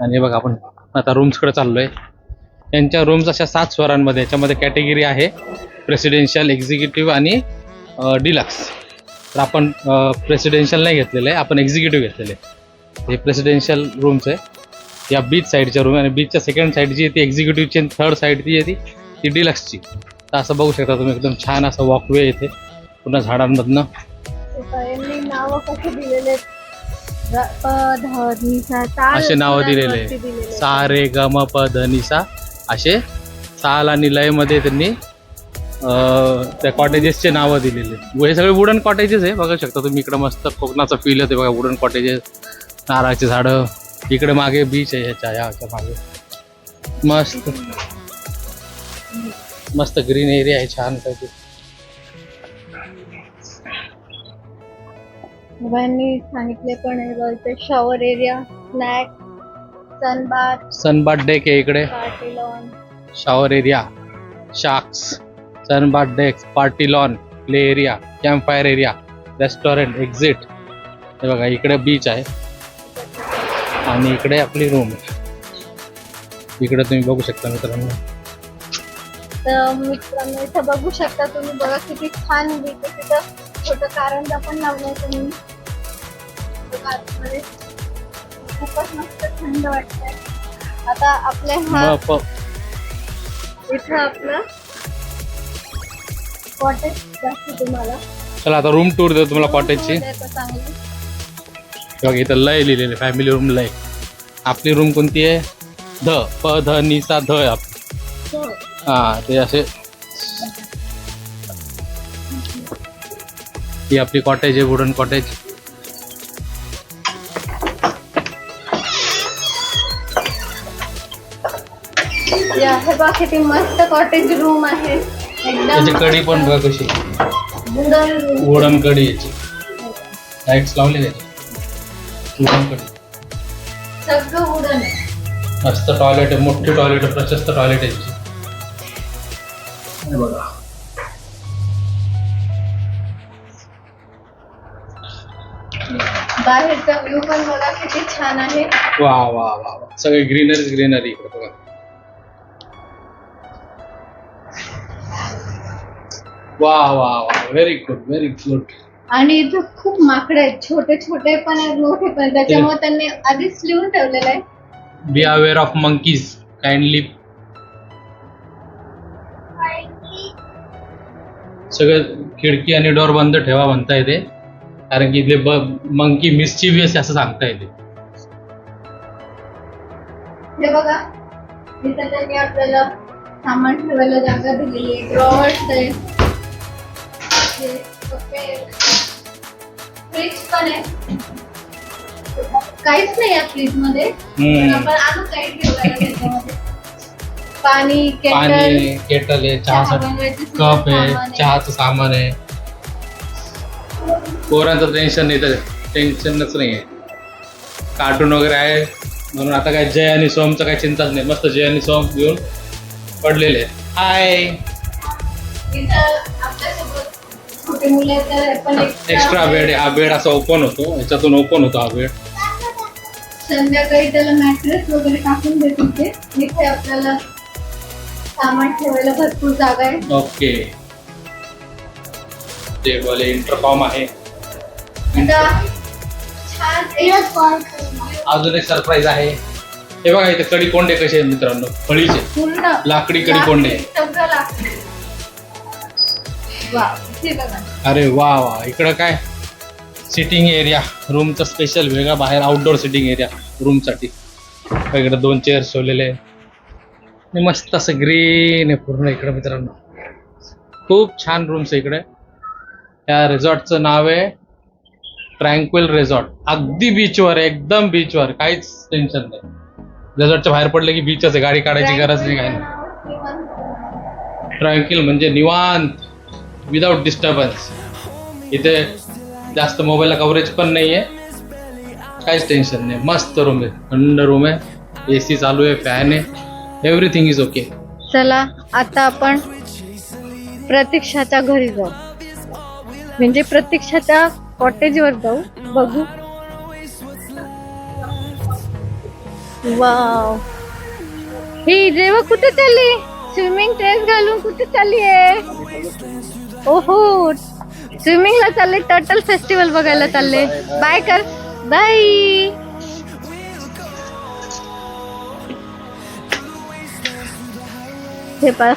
आणि हे बघा आपण आता रूम्सकडे चाललोय. यांच्या रूम्स अशा सात स्वरांमध्ये याच्यामध्ये कॅटेगरी आहे प्रेसिडेन्शियल एक्झिक्युटिव्ह आणि डिलक्स तर आपण प्रेसिडेन्शियल नाही घेतलेलं आहे आपण एक्झिक्युटिव्ह घेतलेले आहे. हे प्रेसिडेन्शियल रूम्स आहे. या बीच साईडच्या रूम आणि बीचच्या सेकंड साईड जी आहे ती एक्झिक्युटिव्हची आणि थर्ड साईड ती आहे ती ती डिलक्सची तर असं बघू शकता तुम्ही एकदम छान असं वॉकवे येते पुन्हा झाडांमधनं. प, ध, नि, सा, ताल असे नावं दिलेले आहे. दिलेले. सा रे ग म प ध नि सा असे ताल आणि लयमध्ये त्यांनी अं, त्या कॉटेजेसचे नावं दिलेले आहेत. हे सगळे वुडन कॉटेजेस आहे बघू शकता तुम्ही. इकडं मस्त कोकणाचा फील येते बघा वुडन कॉटेजेस नारळाची झाडं. इकडे मागे बीच आहे ह्याच्या ह्याच्या मागे. मस्त. मस्त ग्रीन एरिया आहे छान पैकी यांनी सांगितले पण आहे बघ, इथे shower area snack sunbath sunbath deck आहे इकडे. Party lawn shower area sunbath decks party lawn play area campfire area restaurant exit हे बघा इकडे बीच आहे. आणि इकडे आपली रूम आहे. इकडे तुम्ही बघू शकता मित्रांनो. तर मित्रांनो इथं बघू शकता तुम्ही बघा किती छान बीच आहे. तिथं छोटं कारंजा पण लावलंय तुम्ही. तो कारंजामध्ये खूपच मस्त थंड वाटतंय. आता हा इथं आपलं कॉटेज तुम्हाला. चला आता रूम टूर देतो तुम्हाला कॉटेजची बघा इथं लय लिहिलेले फॅमिली रूम लय. आपली रूम कोणती आहे? ध प ध नि सा ध आहे आपली. हो. हा ते असे. ही आपली कॉटेज आहे वुडन कॉटेज या हे बघा किती मस्त कॉटेज रूम आहे. एकदम कडी पण बघा कशी. वुडन रूम वुडन कडी याची. लाईट्स लावले त्याची वुडन कडी. सगळं वुडन आहे. मस्त टॉयलेट आहे मोठी टॉयलेट आहे प्रशस्त टॉयलेट आहे याची. हे बघा. बाहेरचा व्ह्यू पण बघा किती छान आहे. वा वा वा वा. सगळे ग्रीनरी ग्रीनरी इकडे बघा. वा वा वा. व्हेरी गुड व्हेरी गुड आणि इथं खूप माकडे आहेत. छोटे छोटे पण आहेत मोठे पण. त्याच्यामुळे त्यांनी आधीच लिहून ठेवलेलं आहे. Be aware of monkeys kindly सगळं खिडकी आणि डोर बंद ठेवा म्हणता येते. कारण की इथले मंकी मिस्चिवियस असं सांगता येते. हे बघा इथं त्यांनी आपल्याला सामान ठेवायला जागा दिलेली आहे. ड्रॉवर्स आहे फ्रीज पण आहे काहीच नाही या फ्रीजमध्ये पण आपण आणू काही ठेवायला त्याच्यामध्ये. पाणी केटल पाणी केटल आहे चहासाठी बनवायचं कप सामान आहे आहे. चहाचं सामान आहे. पोरांचं टेन्शन नाही तर टेन्शनच नाही आहे. कार्टून वगैरे आहे. म्हणून आता काय जय आणि सोमचं काही चिंताच नाही. मस्त जय आणि सोम घेऊन पडलेले आहेत. हाय इथं आपल्यासोबत छोटे मुलं आहेत तर पण एक्स्ट्रा बेड हा बेड असा ओपन होतो ह्याच्यातून ओपन होतो हा बेड संध्याकाळी त्याला मॅट्रेस वगैरे टाकून देत होते इथे आपल्याला सामान ठेवायला भरपूर जागा आहे. ओके टेबल आहे इंटरकॉम आहे. आता छान एक अजून एक सरप्राईज आहे. हे बघा इथे कडी कोंडे कसे आहेत मित्रांनो फळीचे. पूर्ण. लाकडी कडी कोंडे सगळं लागतं अरे वा वा. इकडं काय? सिटिंग एरिया रूमचा स्पेशल वेगळा बाहेर आउटडोर सिटिंग एरिया रूमसाठी इकडे दोन चेअर्स ठेवलेले. आहे. मस्त असं ग्रीन आहे पूर्ण इकडं मित्रांनो. खूप छान रूम्स आहे इकडे. या रिसॉर्टचं नाव आहे ट्रँक्विल रिसॉर्ट अगदी बीचवर आहे एकदम बीचवर काहीच टेन्शन नाही. रिसॉर्टच्या बाहेर पडलं की बीचच आहे. गाडी काढायची गरज नाही काय नाही. ट्रँकिल म्हणजे निवांत. विदाउट डिस्टर्बन्स इथे जास्त मोबाईलला कव्हरेज पण नाही आहे काहीच टेन्शन नाही. मस्त रूम आहे. थंड रूम आहे. ए सी चालू आहे फॅन आहे. एव्हरीथिंग इज ओके चला आता आपण प्रतीक्षाच्या घरी जाऊ. म्हणजे प्रतीक्षाच्या कॉटेजवर जाऊ. बघू. वाव ही रेवा कुठे चालली? स्विमिंग ड्रेस घालून कुठे चालली आहे? ओहो स्विमिंगला चालले टर्टल फेस्टिवल बघायला चालले. बाय कर बाय हे पास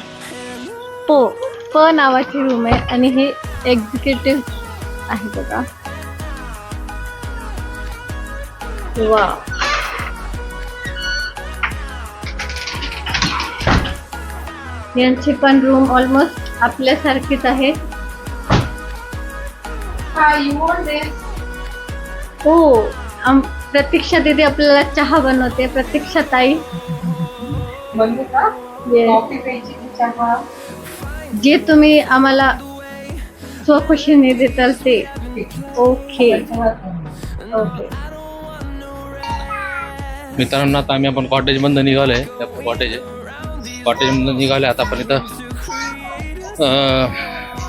पो प नावाची रूम आहे आणि हे एक्झिक्युटिव्ह आहे बघा. वा यांची पण रूम ऑलमोस्ट आपल्यासारखीच आहे. हो आम- प्रतीक्षा दीदी आपल्याला चहा बनवते. प्रतीक्षा ताई. Yes. जे तुम्ही आम्हाला स्वखुशीने देताल ते. ओके ओके मित्रांनो आता आम्ही आपण कॉटेज मधून निघालोय. कॉटेज आहे कॉटेज मधून निघाले. आता आपण इथं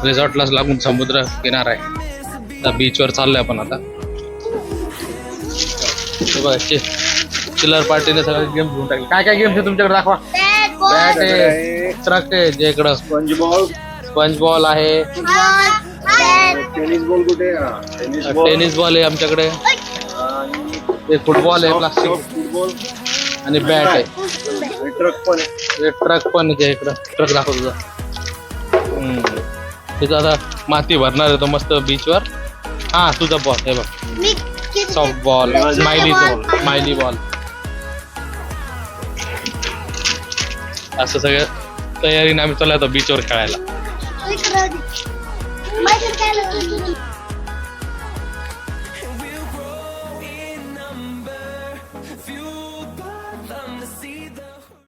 रिसॉर्टलाच लागून समुद्र किनार आहे. त्या बीचवर चाललोय आपण आता. बघा चिल्लर पार्टीने सगळे गेम घेऊन टाकले. काय काय गेम आहे तुमच्याकडे? दाखवा. बॅट आहे ट्रक आहे जे इकडं स्पंज बॉल स्पंज बॉल आहे. टेनिस बॉल कुठे टेनिस बॉल टेनिस बॉल आहे आमच्याकडे. फुटबॉल आहे प्लास्टिक फुटबॉल आणि बॅट आहे. आणि ट्रक पण आहे. ट्रक पण आहे इकडं. ट्रक दाखव तुझा. तिथं आता माती भरणार आहे तो मस्त बीचवर हा तुझा बॉल हे बघ. Soft ball smiley ball smiley ball असं सगळं तयारीने आम्ही चाललो बीचवर खेळायला.